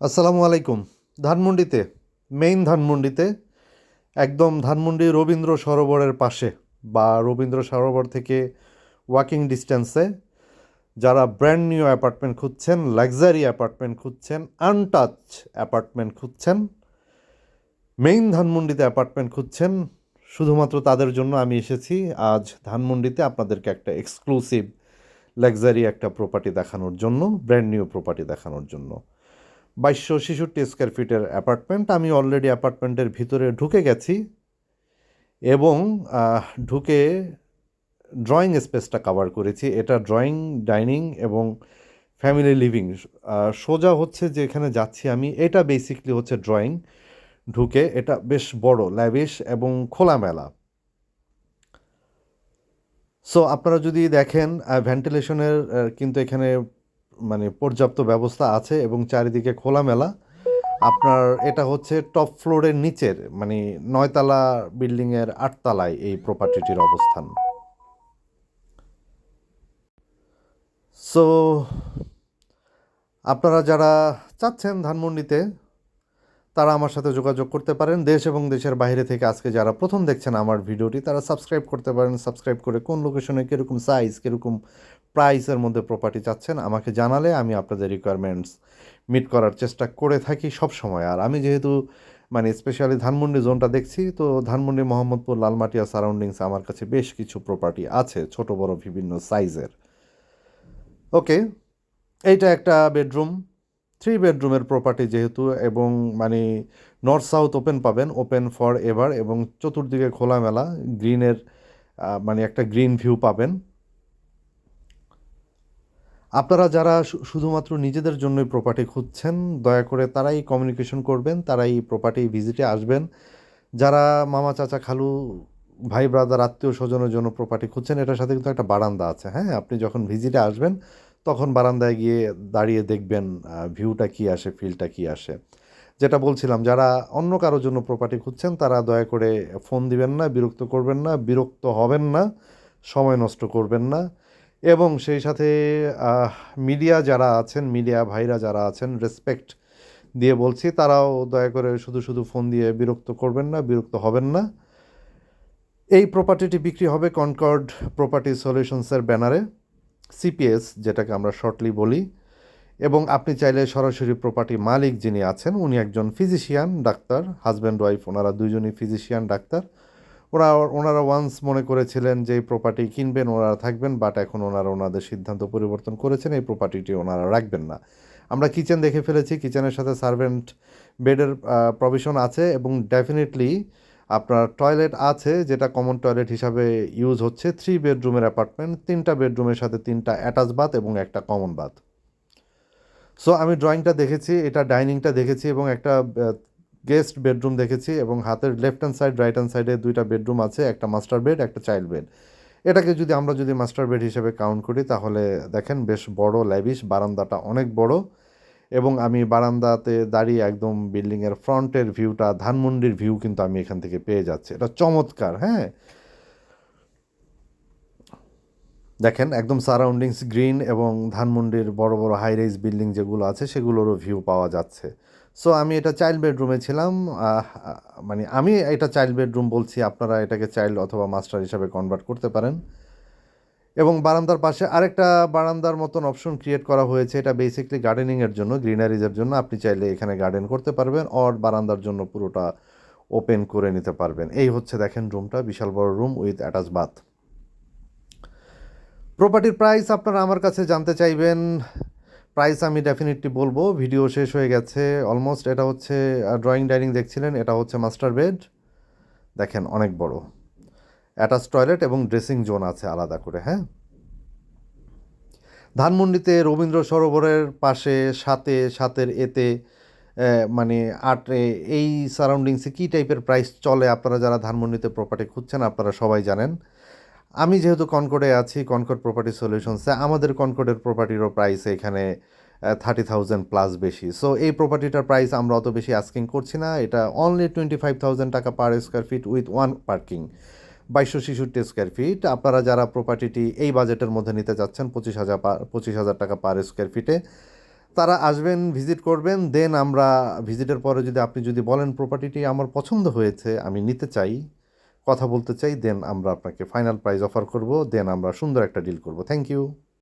আসসালামু আলাইকুম। ধানমন্ডিতে মেইন ধানমন্ডিতে, একদম ধানমন্ডি রবীন্দ্র সরোবরের পাশে বা রবীন্দ্র সরোবর থেকে ওয়াকিং ডিস্টেন্সে যারা ব্র্যান্ড নিউ অ্যাপার্টমেন্ট খুঁজছেন লাক্সারি অ্যাপার্টমেন্ট খুঁজছেন আনটাচ অ্যাপার্টমেন্ট খুঁজছেন মেইন ধানমন্ডিতে অ্যাপার্টমেন্ট খুঁজছেন, শুধুমাত্র তাদের জন্য আমি এসেছি। আজ ধানমন্ডিতে আপনাদেরকে একটা এক্সক্লুসিভ লাক্সারি একটা প্রপার্টি দেখানোর জন্য ব্র্যান্ড নিউ প্রপার্টি দেখানোর জন্য। বাইশশো ছেষট্টি স্কোয়ার ফিটের অ্যাপার্টমেন্ট আমি অলরেডি অ্যাপার্টমেন্টের ভিতরে ঢুকে গেছি এবং ঢুকে ড্রয়িং স্পেসটা কভার করেছি। এটা ড্রয়িং ডাইনিং এবং ফ্যামিলি লিভিং সোজা হচ্ছে যে এখানে যাচ্ছি আমি। এটা বেসিকলি হচ্ছে ড্রয়িং ঢুকে এটা বেশ বড় ল্যাভিশ এবং খোলামেলা। সো আপনারা যদি দেখেন ভেন্টিলেশনের কিন্তু এখানে মানে পর্যাপ্ত ব্যবস্থা আছে এবং চারিদিকে খোলামেলা। আপনার এটা হচ্ছে টপ ফ্লোরের নিচের মানে নয়তলা বিল্ডিংয়ের আটতলায় এই প্রপার্টিটির অবস্থান। সো আপনারা যারা চাচ্ছেন ধানমন্ডিতে, তারা আমার সাথে যোগাযোগ করতে পারেন। দেশ এবং দেশের বাইরে থেকে আজকে যারা প্রথম দেখছেন আমার ভিডিওটি, তারা সাবস্ক্রাইব করতে পারেন। সাবস্ক্রাইব করে কোন লোকেশনে কীরকম সাইজ কীরকম প্রাইসের মধ্যে প্রপার্টি চাচ্ছেন, আমাকে জানালে আমি আপনাদের রিকোয়ারমেন্টস মিট করার চেষ্টা করে থাকি সব সময় আর আমি যেহেতু মানে স্পেশালি ধানমন্ডি জোনটা দেখছি, তো ধানমন্ডি, মোহাম্মদপুর, লালমাটিয়া সারাউন্ডিংস আমার কাছে বেশ কিছু প্রপার্টি আছে, ছোট, বড়, বিভিন্ন সাইজের ওকে এইটা একটা বেডরুম থ্রি বেডরুমের প্রপার্টি যেহেতু, এবং মানে নর্থ সাউথ ওপেন পাবেন ওপেন ফর এভার এবং চতুর্দিকে খোলামেলা গ্রিনের মানে একটা গ্রিন ভিউ পাবেন। আপনারা যারা শুধুমাত্র নিজেদের জন্যই প্রপার্টি খুঁজছেন, দয়া করে তারাই কমিউনিকেশন করবেন, তারাই প্রপার্টি ভিজিটে আসবেন। যারা মামা, চাচা, খালু, ভাই ব্রাদার আত্মীয় স্বজনের জন্য প্রপার্টি খুঁজছেন, এটার সাথে কিন্তু একটা বারান্দা আছে হ্যাঁ? আপনি যখন ভিজিটে আসবেন, তখন বারান্দায় গিয়ে দাঁড়িয়ে দেখবেন ভিউটা কী আসে ফিলটা কী আসে। যেটা বলছিলাম, যারা অন্য কারোর জন্য প্রপার্টি খুঁজছেন, তারা দয়া করে ফোন দিবেন না, বিরক্ত করবেন না, বিরক্ত হবেন না, সময় নষ্ট করবেন না। এবং সেই সাথে মিডিয়া যারা আছেন, মিডিয়া ভাইরা যারা আছেন রেসপেক্ট দিয়ে বলছি, তারাও দয়া করে শুধু শুধু ফোন দিয়ে বিরক্ত করবেন না, বিরক্ত হবেন না। এই প্রপার্টিটি বিক্রি হবে কনকর্ড প্রপার্টি সলিউশনসের ব্যানারে সিপিএস যেটাকে আমরা শর্টলি বলি। এবং আপনি চাইলে সরাসরি প্রপার্টি মালিক যিনি আছেন, উনি একজন ফিজিশিয়ান ডাক্তার হাজব্যান্ড ওয়াইফ ওনারা দুইজনই ফিজিশিয়ান ডাক্তার। ওরা, ওনারা ওয়ান্স মনে করেছিলেন যে এই প্রপার্টি কিনবেন, ওনারা থাকবেন বাট এখন ওনারা ওনাদের সিদ্ধান্ত পরিবর্তন করেছেন, এই প্রপার্টিটি ওনারা রাখবেন না। আমরা কিচেন দেখে ফেলেছি কিচেনের সাথে সার্ভেন্ট বেডের প্রভিশন আছে এবং ডেফিনেটলি আপনার টয়লেট আছে, যেটা কমন টয়লেট হিসাবে ইউজ হচ্ছে থ্রি বেডরুমের অ্যাপার্টমেন্ট তিনটা বেডরুমের সাথে তিনটা অ্যাটাচ বাথ এবং একটা কমন বাথ সো আমি ড্রয়িংটা দেখেছি, এটা ডাইনিংটা দেখেছি এবং একটা গেস্ট বেডরুম দেখেছি এবং হাতের left hand side right hand সাইডে দুইটা বেডরুম আছে, একটা মাস্টার বেড একটা চাইল্ড বেড এটাকে যদি আমরা যদি মাস্টার বেড হিসেবে কাউন্ট করি, তাহলে দেখেন বেশ বড় ল্যাবিশ বারান্দাটা অনেক বড় এবং আমি বারান্দাতে দাঁড়িয়ে একদম বিল্ডিংয়ের ফ্রন্টের ভিউটা ধানমন্ডির ভিউ কিন্তু আমি এখান থেকে পেয়ে যাচ্ছি। এটা চমৎকার হ্যাঁ? দেখেন, একদম সারাউন্ডিংস গ্রিন এবং ধানমন্ডির বড় বড় হাই রাইজ বিল্ডিং যেগুলো আছে, সেগুলোরও ভিউ পাওয়া যাচ্ছে। সো আমি এটা চাইল্ড বেডরুমে ছিলাম। মানে আমি এটা চাইল্ড বেডরুম বলছি, আপনারা এটাকে চাইল্ড অথবা মাস্টার হিসাবে কনভার্ট করতে পারেন। এবং বারান্দার পাশে আরেকটা বারান্দার মতন অপশন ক্রিয়েট করা হয়েছে। এটা বেসিকলি গার্ডেনিংয়ের জন্য গ্রিনারিজের জন্য। আপনি চাইলে এখানে গার্ডেন করতে পারবেন অর বারান্দার জন্য পুরোটা ওপেন করে নিতে পারবেন। এই হচ্ছে দেখেন রুমটা বিশাল বড় রুম উইথ অ্যাটাচ বাথ প্রপার্টির প্রাইস আপনারা আমার কাছে জানতে চাইবেন প্রাইস আমি ডেফিনেটলি বলব। ভিডিও শেষ হয়ে গেছে অলমোস্ট এটা হচ্ছে ড্রয়িং ডাইনিং দেখছিলেন, এটা হচ্ছে মাস্টার বেড দেখেন, অনেক বড়। অ্যাটাচ টয়লেট এবং ড্রেসিং জোন আছে আলাদা করে হ্যাঁ? ধানমন্ডিতে রবীন্দ্র সরোবরের পাশে সাথে সাতের এতে মানে আট, এই সারাউন্ডিংসে কী টাইপের প্রাইস চলে? আপনারা যারা ধানমন্ডিতে প্রপার্টি খুঁজছেন, আপনারা সবাই জানেন। আমি যেহেতু কনকর্ডে আছি কনকর্ড প্রপার্টি সলিউশনসে আমাদের কনকর্ডের প্রপার্টিরও প্রাইস এখানে থার্টি থাউজেন্ড প্লাস বেশি। সো এই প্রপার্টিটার প্রাইস আমরা অত বেশি আস্কিং করছি না। এটা অনলি টোয়েন্টি ফাইভ থাউজেন্ড টাকা per square feet with one parking বাইশশো ছেষট্টি স্কোয়ার ফিট আপনারা যারা প্রপার্টিটি এই বাজেটের মধ্যে নিতে যাচ্ছেন, পঁচিশ হাজার পঁচিশ হাজার টাকা পার স্কোয়ার ফিটে তারা আসবেন ভিজিট করবেন দেন আমরা ভিজিটের পরে যদি আপনি যদি বলেন প্রপার্টিটি আমার পছন্দ হয়েছে, আমি নিতে চাই কথা বলতে চাই দেন আমরা আপনাকে ফাইনাল প্রাইজ অফার করব দেন আমরা সুন্দর একটা ডিল করব। Thank you